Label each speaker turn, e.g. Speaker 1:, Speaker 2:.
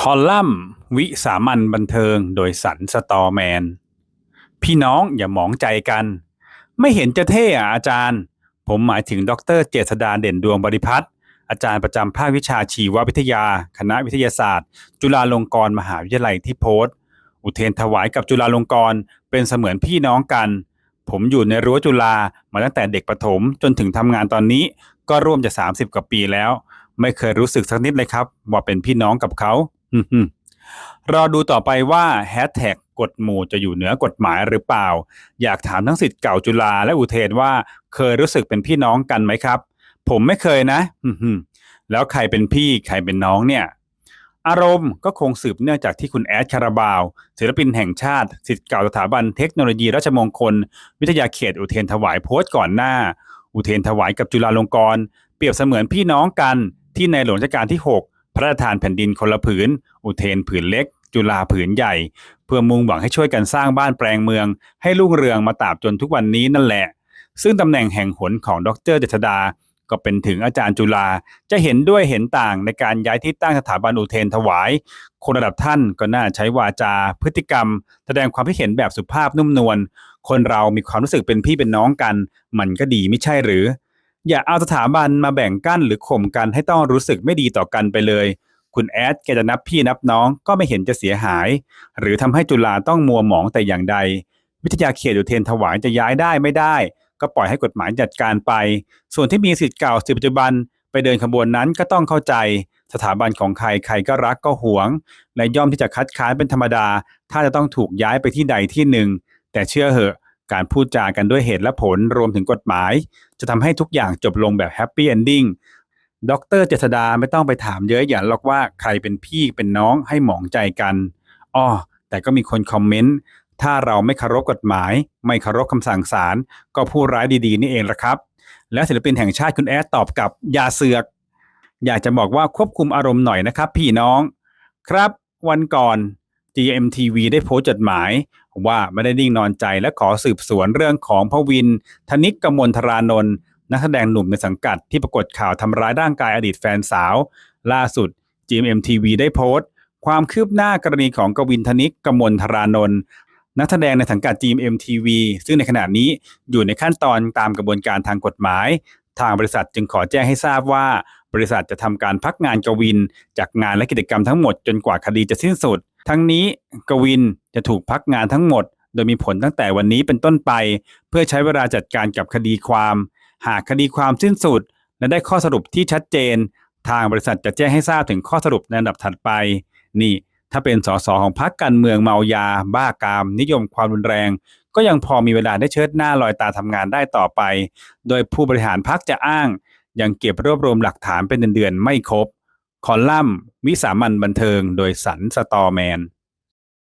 Speaker 1: คอลัมน์วิสามัญบันเทิงโดยสันสตอแมน พี่น้องอย่าหมองใจกัน ไม่เห็นจะเท่อะอาจารย์ ผมหมายถึงดรเจษดาเด่นดวงบริพัตรอาจารย์ประจำภาควิชาชีววิทยา คณะวิทยาศาสตร์ จุฬาลงกรณ์มหาวิทยาลัยที่โพสต์อุเทนถวายกับจุฬาลงกรณ์เป็นเสมือนพี่น้องกัน ผมอยู่ในรั้วจุฬามาตั้งแต่เด็กประถมจนถึงทำงานตอนนี้ก็ร่วมจะ 30 กว่าปีแล้ว ไม่เคยรู้สึกสักนิดเลยครับ ว่าเป็นพี่น้องกับเขา รอดูต่อไปว่าแฮชแท็กกฎหมู่จะอยู่เหนือกฎหมายหรือเปล่า อยากถามทั้งสิทธิ์เก่าจุฬาและอุเทนว่าเคยรู้สึกเป็นพี่น้องกันไหมครับ ผมไม่เคยนะแล้วใครเป็นพี่ใครเป็นน้องเนี่ย อารมณ์ก็คงสืบเนื่องจากที่คุณแอดคาราบาวศิลปินแห่งชาติสิทธิ์เก่าสถาบันเทคโนโลยีราชมงคล วิทยาเขตอุเทนถวายโพสต์ก่อนหน้า อุเทนถวายกับจุฬาลงกรณ์เปรียบเสมือนพี่น้องกันที่ในหลวงรัชกาลที่ 6 พระราชทานแผ่นดินคนละผืน อุเทนผืนเล็ก จุฬาผืนใหญ่ เพื่อมุ่งหวังให้ช่วยกันสร้างบ้านแปลงเมือง ให้รุ่งเรืองมาตราบจนทุกวันนี้นั่นแหละ ซึ่งตำแหน่งแห่งหนของดรเจษดา ก็เป็นถึงอาจารย์จุฬาจะเห็นด้วยเห็นต่างในการย้ายที่ตั้งสถาบันอุเทนถวาย คนระดับท่านก็น่าใช้วาจา พฤติกรรม แสดงความคิดเห็นแบบสุภาพนุ่มนวลคนเรามีความรู้สึกเป็นพี่เป็นน้องกัน มันก็ดีไม่ใช่หรือ อย่าเอาสถาบันมาแบ่งกั้นหรือข่มกันให้ต้องรู้สึกไม่ดีต่อกันไปเลย คุณแอดแกจะนับพี่นับน้องก็ไม่เห็นจะเสียหาย หรือทำให้จุฬาต้องมัวหมองแต่อย่างใด วิทยาเขตอุเทนถวายจะย้ายได้ไม่ได้ ก็ปล่อยให้กฎหมายจัดการไป ส่วนที่มีสิทธิ์เก่าสิทธิปัจจุบันไปเดินขบวนนั้นก็ต้องเข้าใจ สถาบันของใครใครก็รักก็หวง และย่อมที่จะคัดค้านเป็นธรรมดา ถ้าจะต้องถูกย้ายไปที่ใดที่หนึ่ง แต่เชื่อเหอะ การพูดจากันด้วยเหตุและผลรวมถึงกฎหมาย จะทำให้ทุกอย่างจบลงแบบแฮปปี้เอนดิ้งดรเจษดาไม่ต้องไปถามเยอะหยันหรอกว่าใครเป็นพี่เป็นน้องให้หมองใจกันอ้อแต่ก็มีคนคอมเมนต์ถ้าเราไม่เคารพกฎหมาย ไม่เคารพคำสั่งศาลก็ผู้ร้ายดีๆ นี่เองละครับ และศิลปินแห่งชาติคุณแอดตอบกับยาเสือก อยากจะบอกว่าควบคุมอารมณ์หน่อยนะครับ พี่น้อง ครับ วันก่อน GMTV ได้โพสต์จดหมาย ว่าไม่ได้นิ่งนอนใจและขอสืบสวนเรื่องของพวินธนิกกมลธารานนท์นักแสดงหนุ่มในสังกัดที่ปรากฏข่าวทำร้ายร่างกายอดีตแฟนสาว ล่าสุด GMMTV ได้โพสต์ ความคืบหน้ากรณีของกวินธนิกกมลธารานนท์นักแสดงในสังกัด GMMTV ซึ่งในขณะนี้อยู่ในขั้นตอนตามกระบวนการทางกฎหมาย ทางบริษัทจึงขอแจ้งให้ทราบว่า บริษัทจะทำการพักงานกวิน จากงานและกิจกรรมทั้งหมดจนกว่าคดีจะสิ้นสุด ทั้งนี้กวินจะถูกพักงานทั้งหมด โดยมีผลตั้งแต่วันนี้เป็นต้นไป เพื่อใช้เวลาจัดการกับคดีความ หากคดีความสิ้นสุด และได้ข้อสรุปที่ชัดเจน ทางบริษัทจะแจ้งให้ทราบถึงข้อสรุปในลำดับถัดไป นี่ ถ้าเป็นสสของพรรคการเมืองเมายา บ้ากาม นิยมความรุนแรง ก็ยังพอมีเวลาได้เชิดหน้าลอยตาทำงานได้ต่อไป โดยผู้บริหารพรรคจะอ้าง ยังเก็บรวบรวมหลักฐานเป็นเดือนๆไม่ครบ คอลัมน์วิสามันบันเทิง โดยสันสตอแมน